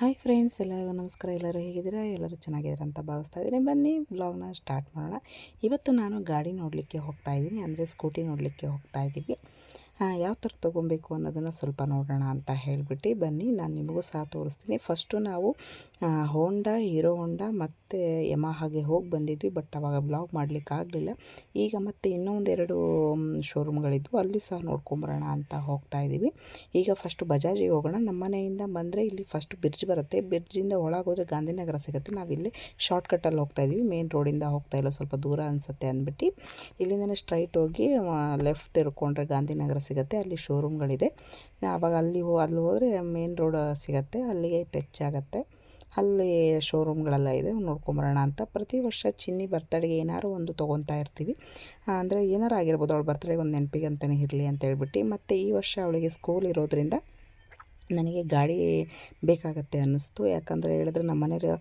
Hi friends, ಎಲ್ಲರಿಗೂ ನಮಸ್ಕಾರ. ಎಲ್ಲರೂ ಹೇಗಿದ್ದೀರಾ? ಎಲ್ಲರೂ ಚೆನ್ನಾಗಿದ್ದೀರಾ ಅಂತ ಭಾವಿಸ್ತಾ ಇದ್ದೀನಿ. ಬನ್ನಿ ಬ್ಲಾಗ್ನ ಸ್ಟಾರ್ಟ್ ಮಾಡೋಣ. ಇವತ್ತು ನಾನು ಗಾಡಿ ನೋಡಲಿಕ್ಕೆ ಹೋಗ್ತಾ ಇದ್ದೀನಿ. ಅಂದರೆ ಸ್ಕೂಟಿ ನೋಡಲಿಕ್ಕೆ ಹೋಗ್ತಾ ಇದ್ದೀವಿ. ಯಾವ ಥರ ತೊಗೊಬೇಕು ಅನ್ನೋದನ್ನು ಸ್ವಲ್ಪ ನೋಡೋಣ ಅಂತ ಹೇಳಿಬಿಟ್ಟು ಬನ್ನಿ. ನಾನು ನಿಮಗೂ ಸಹ ತೋರಿಸ್ತೀನಿ. ಫಸ್ಟು ನಾವು ಹೋಂಡಾ ಹೀರೋ ಹೋಂಡಾ ಮತ್ತು ಯಮಹಾಗೆ ಹೋಗಿ ಬಂದಿದ್ವಿ ಬಟ್ ಅವಾಗ ಬ್ಲಾಗ್ ಮಾಡಲಿಕ್ಕೆ ಆಗಲಿಲ್ಲ. ಈಗ ಮತ್ತೆ ಇನ್ನೂ ಒಂದೆರಡು ಶೋರೂಮ್ಗಳಿದ್ವು ಅಲ್ಲಿ ಸಹ ನೋಡ್ಕೊಂಬರೋಣ ಅಂತ ಹೋಗ್ತಾ ಇದ್ದೀವಿ ಈಗ ಫಸ್ಟು ಬಜಾಜಿಗೆ ಹೋಗೋಣ. ನಮ್ಮ ಮನೆಯಿಂದ ಬಂದರೆ ಇಲ್ಲಿ ಫಸ್ಟ್ ಬ್ರಿಡ್ಜ್ ಬರುತ್ತೆ. ಬ್ರಿಡ್ಜಿಂದ ಒಳಗೋದ್ರೆ ಗಾಂಧಿನಗರ ಸಿಗುತ್ತೆ. ನಾವಿಲ್ಲಿ ಶಾರ್ಟ್ಕಟ್ಟಲ್ಲಿ ಹೋಗ್ತಾ ಇದ್ದೀವಿ ಮೇನ್ ರೋಡಿಂದ ಹೋಗ್ತಾ ಇಲ್ಲ. ಸ್ವಲ್ಪ ದೂರ ಅನಿಸುತ್ತೆ ಅಂದ್ಬಿಟ್ಟು. ಇಲ್ಲಿಂದನೇ ಸ್ಟ್ರೈಟ್ ಹೋಗಿ ಲೆಫ್ಟ್ ತಿರ್ಕೊಂಡ್ರೆ ಗಾಂಧಿನಗರ ಸಿಗುತ್ತೆ. ಅಲ್ಲಿ ಶೋರೂಮ್ಗಳಿದೆ ಆವಾಗ ಅಲ್ಲಿ ಹೋ, ಅಲ್ಲಿ ಹೋದರೆ ಮೇನ್ ರೋಡ್ ಸಿಗುತ್ತೆ. ಅಲ್ಲಿಗೆ ಟಚ್ ಆಗುತ್ತೆ. ಅಲ್ಲಿ ಶೋರೂಮ್ಗಳೆಲ್ಲ ಇದೆ ನೋಡ್ಕೊಂಬರೋಣ ಅಂತ. ಪ್ರತಿ ವರ್ಷ ಚಿನ್ನಿ ಬರ್ತಡೆಗೆ ಏನಾದ್ರು ಒಂದು ತೊಗೊತಾ ಇರ್ತೀವಿ. ಅಂದರೆ ಏನಾರು ಆಗಿರ್ಬೋದು, ಅವಳು ಬರ್ತಡೆಗೆ ಒಂದು ನೆನಪಿಗೆ ಅಂತಲೇ ಇರಲಿ ಅಂತ ಹೇಳ್ಬಿಟ್ಟು. ಮತ್ತು ಈ ವರ್ಷ ಅವಳಿಗೆ ಸ್ಕೂಲ್ ಇರೋದ್ರಿಂದ ನನಗೆ ಗಾಡಿ ಬೇಕಾಗತ್ತೆ ಅನ್ನಿಸ್ತು. ಯಾಕಂದರೆ ಹೇಳಿದ್ರೆ ನಮ್ಮ ಮನೆಯವರು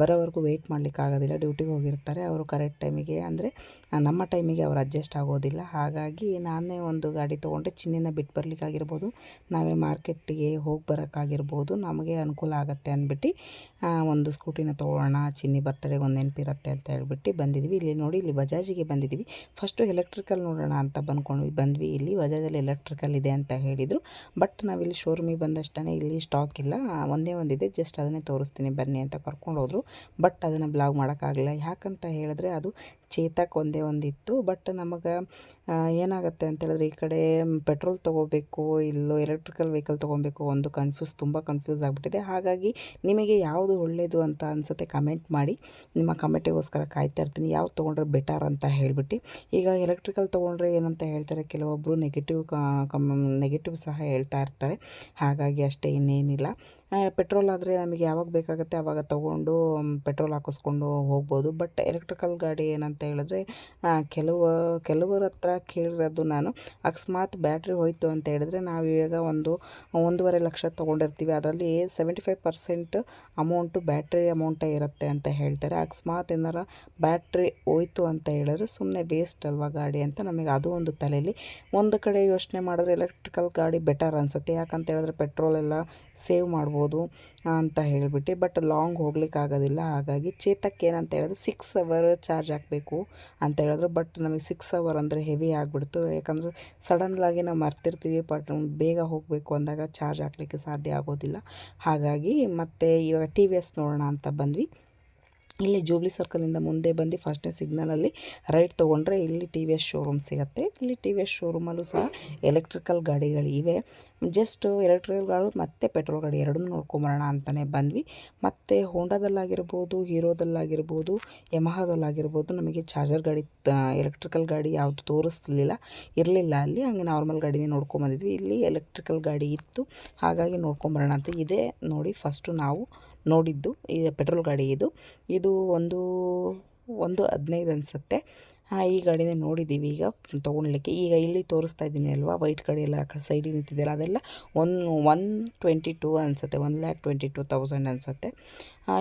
ಬರೋವರೆಗೂ ವೆಯ್ಟ್ ಮಾಡಲಿಕ್ಕೆ ಆಗೋದಿಲ್ಲ. ಡ್ಯೂಟಿಗೆ ಹೋಗಿರ್ತಾರೆ. ಅವರು ಕರೆಕ್ಟ್ ಟೈಮಿಗೆ ಅಂದರೆ ನಮ್ಮ ಟೈಮಿಗೆ ಅವ್ರು ಅಡ್ಜಸ್ಟ್ ಆಗೋದಿಲ್ಲ. ಹಾಗಾಗಿ ನಾನೇ ಒಂದು ಗಾಡಿ ತೊಗೊಂಡೆ. ಚಿನ್ನಿನ ಬಿಟ್ಟು ಬರಲಿಕ್ಕಾಗಿರ್ಬೋದು. ನಾವೇ ಮಾರ್ಕೆಟ್ಟಿಗೆ ಹೋಗಿ ಬರೋಕ್ಕಾಗಿರ್ಬೋದು. ನಮಗೆ ಅನುಕೂಲ ಆಗುತ್ತೆ ಅಂದ್ಬಿಟ್ಟು ಒಂದು ಸ್ಕೂಟಿನ ತೊಗೊಳ್ಳೋಣ. ಚಿನ್ನಿ ಬರ್ತಡೆಗೆ ಒಂದು ನೆನಪಿರುತ್ತೆ ಅಂತ ಹೇಳ್ಬಿಟ್ಟು ಬಂದಿದ್ವಿ. ಇಲ್ಲಿ ನೋಡಿ, ಇಲ್ಲಿ ಬಜಾಜಿಗೆ ಬಂದಿದ್ವಿ. ಫಸ್ಟು ಎಲೆಕ್ಟ್ರಿಕಲ್ ನೋಡೋಣ ಅಂತ ಬಂದ್ಕೊಂಡ್ವಿ. ಬಂದ್ವಿ ಇಲ್ಲಿ. ಬಜಾಜಲ್ಲಿ ಎಲೆಕ್ಟ್ರಿಕಲ್ ಇದೆ ಅಂತ ಹೇಳಿದರು. ಬಟ್ ನಾವಿಲ್ಲಿ ಶೋರೂಮಿಗೆ ಬಂದಷ್ಟೇ ಇಲ್ಲಿ ಸ್ಟಾಕ್ ಇಲ್ಲ. ಒಂದೇ ಒಂದಿದೆ ಜಸ್ಟ್ ಅದನ್ನೇ ತೋರಿಸ್ತೀನಿ, ಬನ್ನಿ ಅಂತ ಕರ್ಕೊಂಡು ಹೋದರು. ಬಟ್ ಅದನ್ನು ಬ್ಲಾಗ್ ಮಾಡೋಕ್ಕಾಗಲಿಲ್ಲ. ಯಾಕಂತ ಹೇಳಿದ್ರೆ ಅದು ಚೇತಕ್ ಒಂದೇ ಒಂದಿತ್ತು. ಬಟ್ ನಮಗೆ ಏನಾಗುತ್ತೆ ಅಂತೇಳಿದ್ರೆ ಈ ಕಡೆ ಪೆಟ್ರೋಲ್ ತೊಗೋಬೇಕು, ಇಲ್ಲೋ ಎಲೆಕ್ಟ್ರಿಕಲ್ ವೆಹಿಕಲ್ ತೊಗೊಬೇಕು ಒಂದು ಕನ್ಫ್ಯೂಸ್ ತುಂಬ ಕನ್ಫ್ಯೂಸ್ ಆಗಿಬಿಟ್ಟಿದೆ. ಹಾಗಾಗಿ ನಿಮಗೆ ಯಾವುದು ಒಳ್ಳೆಯದು ಅಂತ ಅನಿಸುತ್ತೆ ಕಮೆಂಟ್ ಮಾಡಿ. ನಿಮ್ಮ ಕಮೆಂಟಿಗೋಸ್ಕರ ಕಾಯ್ತಾ ಇರ್ತೀನಿ. ಯಾವ್ದು ತೊಗೊಂಡ್ರೆ ಬೆಟರ್ ಅಂತ ಹೇಳಿಬಿಟ್ಟು. ಈಗ ಎಲೆಕ್ಟ್ರಿಕಲ್ ತೊಗೊಂಡ್ರೆ ಏನಂತ ಹೇಳ್ತಾರೆ ಕೆಲವೊಬ್ಬರು ನೆಗೆಟಿವ್ ಕಮ್ ನೆಗೆಟಿವ್ ಸಹ ಹೇಳ್ತಾ ಇರ್ತಾರೆ. ಹಾಗಾಗಿ ಅಷ್ಟೇ ಇನ್ನೇನಿಲ್ಲ. ಪೆಟ್ರೋಲ್ ಆದರೆ ನಮಗೆ ಯಾವಾಗ ಬೇಕಾಗುತ್ತೆ ಆವಾಗ ತೊಗೊಂಡು ಪೆಟ್ರೋಲ್ ಹಾಕಿಸ್ಕೊಂಡು ಹೋಗ್ಬೋದು. ಬಟ್ ಎಲೆಕ್ಟ್ರಿಕಲ್ ಗಾಡಿ ಏನಂತ ಹೇಳಿದ್ರೆ ಕೆಲವು, ಕೆಲವರ ಹತ್ರ ಕೇಳಿರೋದು ನಾನು, ಅಕಸ್ಮಾತ್ ಬ್ಯಾಟ್ರಿ ಹೋಯಿತು ಅಂತ ಹೇಳಿದ್ರೆ ನಾವು ಇವಾಗ ಒಂದು, ಒಂದೂವರೆ ಲಕ್ಷ ತೊಗೊಂಡಿರ್ತೀವಿ. ಅದರಲ್ಲಿ seventy five percent amount battery ಅಮೌಂಟೇ ಇರುತ್ತೆ ಅಂತ ಹೇಳ್ತಾರೆ. ಅಕಸ್ಮಾತ್ ಏನಾರ ಬ್ಯಾಟ್ರಿ ಹೋಯ್ತು ಅಂತ ಹೇಳಿದ್ರೆ ಸುಮ್ಮನೆ ವೇಸ್ಟ್ ಅಲ್ವಾ ಗಾಡಿ ಅಂತ ನಮಗೆ ಅದು ಒಂದು ತಲೆಯಲ್ಲಿ ಒಂದು ಕಡೆ ಯೋಚನೆ ಮಾಡಿದ್ರೆ ಎಲೆಕ್ಟ್ರಿಕಲ್ ಗಾಡಿ ಬೆಟರ್ ಅನಿಸುತ್ತೆ. ಯಾಕಂತ ಹೇಳಿದ್ರೆ ಪೆಟ್ರೋಲ್ ಎಲ್ಲ ಸೇವ್ ಮಾಡ್ಬೋದು. ಅಂತ ಹೇಳಿಬಿಟ್ಟು ಬಟ್ ಲಾಂಗ್ ಹೋಗ್ಲಿಕ್ಕೆ ಆಗೋದಿಲ್ಲ ಹಾಗಾಗಿ ಚೇತಕ್ಕೆ ಏನಂತ ಹೇಳಿದ್ರೆ ಸಿಕ್ಸ್ ಅವರ್ ಚಾರ್ಜ್ ಹಾಕಬೇಕು ಅಂತ ಹೇಳಿದ್ರು. ಬಟ್ ನಮಗೆ ಸಿಕ್ಸ್ ಅವರ್ ಅಂದರೆ ಹೆವಿ ಆಗಿಬಿಡ್ತು. ಯಾಕಂದರೆ ಸಡನ್ಲಾಗಿ ನಾವು ಮರ್ತಿರ್ತೀವಿ ಬಟ್ ಬೇಗ ಹೋಗಬೇಕು ಅಂದಾಗ ಚಾರ್ಜ್ ಹಾಕ್ಲಿಕ್ಕೆ ಸಾಧ್ಯ ಆಗೋದಿಲ್ಲ. ಹಾಗಾಗಿ ಮತ್ತು ಇವಾಗ ಟಿ ವಿ ಎಸ್ ನೋಡೋಣ ಅಂತ ಬಂದ್ವಿ. ಇಲ್ಲಿ ಜೂಬ್ಲಿ ಸರ್ಕಲಿಂದ ಮುಂದೆ ಬಂದು ಫಸ್ಟ್ನೇ ಸಿಗ್ನಲಲ್ಲಿ ರೈಟ್ ತೊಗೊಂಡ್ರೆ ಇಲ್ಲಿ ಟಿ ವಿ ಎಸ್ ಶೋರೂಮ್ ಸಿಗುತ್ತೆ. ಇಲ್ಲಿ ಟಿ ವಿ ಎಸ್ ಶೋರೂಮಲ್ಲೂ ಸಹ ಎಲೆಕ್ಟ್ರಿಕಲ್ ಗಾಡಿಗಳಿವೆ ಜಸ್ಟ್ ಎಲೆಕ್ಟ್ರಿಕಲ್ ಗಾಡಿ ಮತ್ತು ಪೆಟ್ರೋಲ್ ಗಾಡಿ ಎರಡನ್ನೂ ನೋಡ್ಕೊಂಬರೋಣ ಅಂತಲೇ ಬಂದ್ವಿ. ಮತ್ತು ಹೋಂಡಾದಲ್ಲಾಗಿರ್ಬೋದು ಹೀರೋದಲ್ಲಾಗಿರ್ಬೋದು ಯಮಹಾದಲ್ಲಾಗಿರ್ಬೋದು ನಮಗೆ ಚಾರ್ಜರ್ ಗಾಡಿ ಎಲೆಕ್ಟ್ರಿಕಲ್ ಗಾಡಿ ಯಾವುದು ತೋರಿಸ್ಲಿಲ್ಲ. ಇರಲಿಲ್ಲ ಅಲ್ಲಿ, ಹಂಗೆ ನಾರ್ಮಲ್ ಗಾಡಿನೇ ನೋಡ್ಕೊಂಬಂದಿದ್ವಿ. ಇಲ್ಲಿ ಎಲೆಕ್ಟ್ರಿಕಲ್ ಗಾಡಿ ಇತ್ತು. ಹಾಗಾಗಿ ನೋಡ್ಕೊಂಬರೋಣ ಅಂತ ಇದೇ. ನೋಡಿ ಫಸ್ಟು ನಾವು ನೋಡಿದ್ದು, ಈ ಪೆಟ್ರೋಲ್ ಗಾಡಿ ಇದು. ಇದು ಒಂದು ಒಂದು ಹದಿನೈದು ಅನಿಸುತ್ತೆ. ಈ ಗಾಡಿನೇ ನೋಡಿದ್ದೀವಿ ಈಗ ತೊಗೊಳ್ಲಿಕ್ಕೆ ಈಗ ಇಲ್ಲಿ ತೋರಿಸ್ತಾ ಇದ್ದೀನಿ ಅಲ್ವಾ? ವೈಟ್ ಗಾಡಿ ಎಲ್ಲ ಸೈಡಿಗೆ ನಿಂತಿದೆಯಲ್ಲ, ಅದೆಲ್ಲ ಒನ್ ಒನ್ ಟ್ವೆಂಟಿ ಟೂ ಅನಿಸುತ್ತೆ. One lakh twenty two thousand ಅನಿಸುತ್ತೆ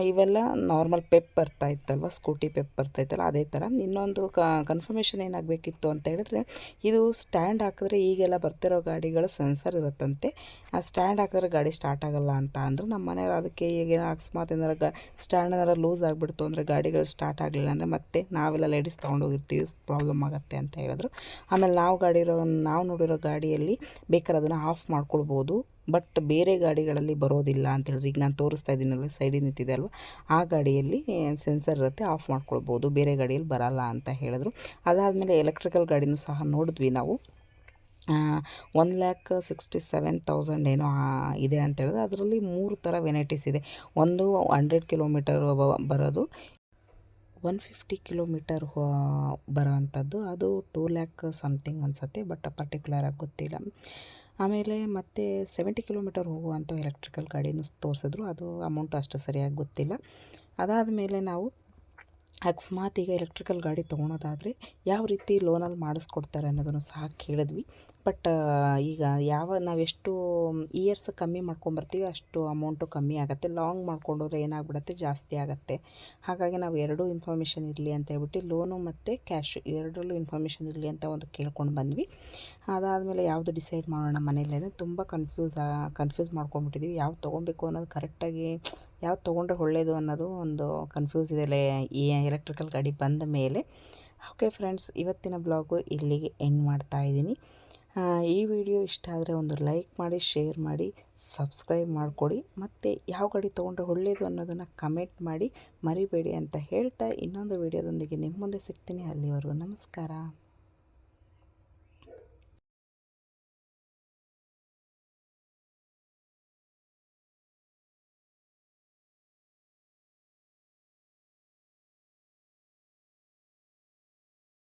ಇವೆಲ್ಲ ನಾರ್ಮಲ್ ಪೆಪ್ ಬರ್ತಾ ಇತ್ತಲ್ವ? ಸ್ಕೂಟಿ ಪೆಪ್ ಬರ್ತಾ ಇತ್ತಲ್ಲ, ಅದೇ ಥರ ಇನ್ನೊಂದು ಕನ್ಫರ್ಮೇಷನ್ ಏನಾಗಬೇಕಿತ್ತು ಅಂತ ಹೇಳಿದ್ರೆ, ಇದು ಸ್ಟ್ಯಾಂಡ್ ಹಾಕಿದ್ರೆ ಈಗೆಲ್ಲ ಬರ್ತಿರೋ ಗಾಡಿಗಳು ಸೆನ್ಸರ್ ಇರುತ್ತಂತೆ. ಆ ಸ್ಟ್ಯಾಂಡ್ ಹಾಕಿದ್ರೆ ಗಾಡಿ ಸ್ಟಾರ್ಟ್ ಆಗೋಲ್ಲ ಅಂತ ಅಂದರು ನಮ್ಮ ಮನೆಯವ್ರು. ಅದಕ್ಕೆ ಈಗ ಅಕಸ್ಮಾತ್ ಏನಾರ ಗ ಸ್ಟ್ಯಾಂಡ್ ಏನಾರ ಲೂಸ್ ಆಗಿಬಿಡ್ತು ಅಂದರೆ ಗಾಡಿಗಳು ಸ್ಟಾರ್ಟ್ ಆಗಲಿಲ್ಲ ಅಂದರೆ ಮತ್ತೆ ನಾವೆಲ್ಲ ಲೇಡೀಸ್ ತೊಗೊಂಡೋಗಿರ್ತೀವಿ. ಪ್ರಾಬ್ಲಮ್ ಆಗುತ್ತೆ ಅಂತ ಹೇಳಿದ್ರು. ಆಮೇಲೆ ನಾವು ಗಾಡಿ ಇರೋ ನಾವು ನೋಡಿರೋ ಗಾಡಿಯಲ್ಲಿ ಬೇಕಾದ್ರೆ ಅದನ್ನು ಆಫ್ ಮಾಡ್ಕೊಳ್ಬೋದು, ಬಟ್ ಬೇರೆ ಗಾಡಿಗಳಲ್ಲಿ ಬರೋದಿಲ್ಲ ಅಂತ ಹೇಳಿದ್ರು. ಈಗ ನಾನು ತೋರಿಸ್ತಾ ಇದ್ದೀನಲ್ವ ಸೈಡಿಗೆ ನಿಂತಿದೆ ಅಲ್ವ? ಆ ಗಾಡಿಯಲ್ಲಿ ಸೆನ್ಸರ್ ಇರುತ್ತೆ, ಆಫ್ ಮಾಡ್ಕೊಳ್ಬೋದು, ಬೇರೆ ಗಾಡಿಯಲ್ಲಿ ಬರಲ್ಲ ಅಂತ ಹೇಳಿದ್ರು. ಅದಾದಮೇಲೆ ಎಲೆಕ್ಟ್ರಿಕಲ್ ಗಾಡಿನೂ ಸಹ ನೋಡಿದ್ವಿ ನಾವು. One lakh sixty seven thousand ಏನೋ ಇದೆ ಅಂತ ಹೇಳಿದ್ರೆ. ಅದರಲ್ಲಿ ಮೂರು ಥರ ವೆನೈಟೀಸ್ ಇದೆ. ಒಂದು ಹಂಡ್ರೆಡ್ ಕಿಲೋಮೀಟರ್ ಬರೋದು ಒನ್ ಫಿಫ್ಟಿ ಕಿಲೋಮೀಟರ್ ಬರೋ ಅಂಥದ್ದು ಅದು ಟೂ ಲ್ಯಾಕ್ ಸಮ್ಥಿಂಗ್ ಅನ್ಸತ್ತೆ ಬಟ್ ಪರ್ಟಿಕ್ಯುಲರಾಗಿ ಗೊತ್ತಿಲ್ಲ. ಆಮೇಲೆ ಮತ್ತೆ ಸೆವೆಂಟಿ ಕಿಲೋಮೀಟರ್ ಹೋಗುವಂಥ ಎಲೆಕ್ಟ್ರಿಕಲ್ ಗಾಡಿನೂ ತೋರಿಸಿದ್ರು. ಅದು ಅಮೌಂಟ್ ಅಷ್ಟು ಸರಿಯಾಗಿ ಗೊತ್ತಿಲ್ಲ. ಅದಾದ ಮೇಲೆ ನಾವು ಅಕಸ್ಮಾತ್ ಈಗ ಎಲೆಕ್ಟ್ರಿಕಲ್ ಗಾಡಿ ತೊಗೊಳೋದಾದರೆ ಯಾವ ರೀತಿ ಲೋನಲ್ಲಿ ಮಾಡಿಸ್ಕೊಡ್ತಾರೆ ಅನ್ನೋದನ್ನು ಸಹ ಕೇಳಿದ್ವಿ. ಬಟ್ ಈಗ ಯಾವ ನಾವೆಷ್ಟು ಇಯರ್ಸ್ ಕಮ್ಮಿ ಮಾಡ್ಕೊಂಬರ್ತೀವಿ, ಅಷ್ಟು ಅಮೌಂಟು ಕಮ್ಮಿ ಆಗುತ್ತೆ. ಲಾಂಗ್ ಮಾಡ್ಕೊಂಡೋದ್ರೆ ಏನಾಗ್ಬಿಡುತ್ತೆ? ಜಾಸ್ತಿ ಆಗುತ್ತೆ. ಹಾಗಾಗಿ ನಾವು ಎರಡೂ ಇನ್ಫಾರ್ಮೇಷನ್ ಇರಲಿ ಅಂತ ಹೇಳ್ಬಿಟ್ಟು ಲೋನು ಮತ್ತು ಕ್ಯಾಶ್ ಎರಡರಲ್ಲೂ ಇನ್ಫಾರ್ಮೇಷನ್ ಇರಲಿ ಅಂತ ಒಂದು ಕೇಳ್ಕೊಂಡು ಬಂದ್ವಿ. ಅದಾದಮೇಲೆ ಯಾವುದು ಡಿಸೈಡ್ ಮಾಡೋಣ ಮನೇಲಿ ಅಂದರೆ ತುಂಬ ಕನ್ಫ್ಯೂಸ್ ಕನ್ಫ್ಯೂಸ್ ಮಾಡ್ಕೊಂಡ್ಬಿಟ್ಟಿದ್ವಿ. ಯಾವ್ದು ತೊಗೊಬೇಕು ಅನ್ನೋದು ಕರೆಕ್ಟಾಗಿ ಯಾವ್ದು ತೊಗೊಂಡ್ರೆ ಒಳ್ಳೆಯದು ಅನ್ನೋದು ಒಂದು ಕನ್ಫ್ಯೂಸ್ ಇದೆ. ಈ ಎಲೆಕ್ಟ್ರಿಕಲ್ ಗಾಡಿ ಬಂದ ಮೇಲೆ ಓಕೆ ಫ್ರೆಂಡ್ಸ್ ಇವತ್ತಿನ ಬ್ಲಾಗು ಇಲ್ಲಿಗೆ ಎಂಡ್ ಮಾಡ್ತಾ ಇದ್ದೀನಿ. ಈ ವಿಡಿಯೋ ಇಷ್ಟ ಆದರೆ ಒಂದು ಲೈಕ್ ಮಾಡಿ ಶೇರ್ ಮಾಡಿ ಸಬ್ಸ್ಕ್ರೈಬ್ ಮಾಡಿಕೊಡಿ. ಮತ್ತು ಯಾವ ಗಾಡಿ ತೊಗೊಂಡ್ರೆ ಒಳ್ಳೆಯದು ಅನ್ನೋದನ್ನು ಕಮೆಂಟ್ ಮಾಡಿ, ಮರಿಬೇಡಿ ಅಂತ ಹೇಳ್ತಾ ಇನ್ನೊಂದು ವಿಡಿಯೋದೊಂದಿಗೆ ನಿಮ್ಮ ಮುಂದೆ ಸಿಗ್ತೀನಿ. ಅಲ್ಲಿವರೆಗೂ ನಮಸ್ಕಾರ.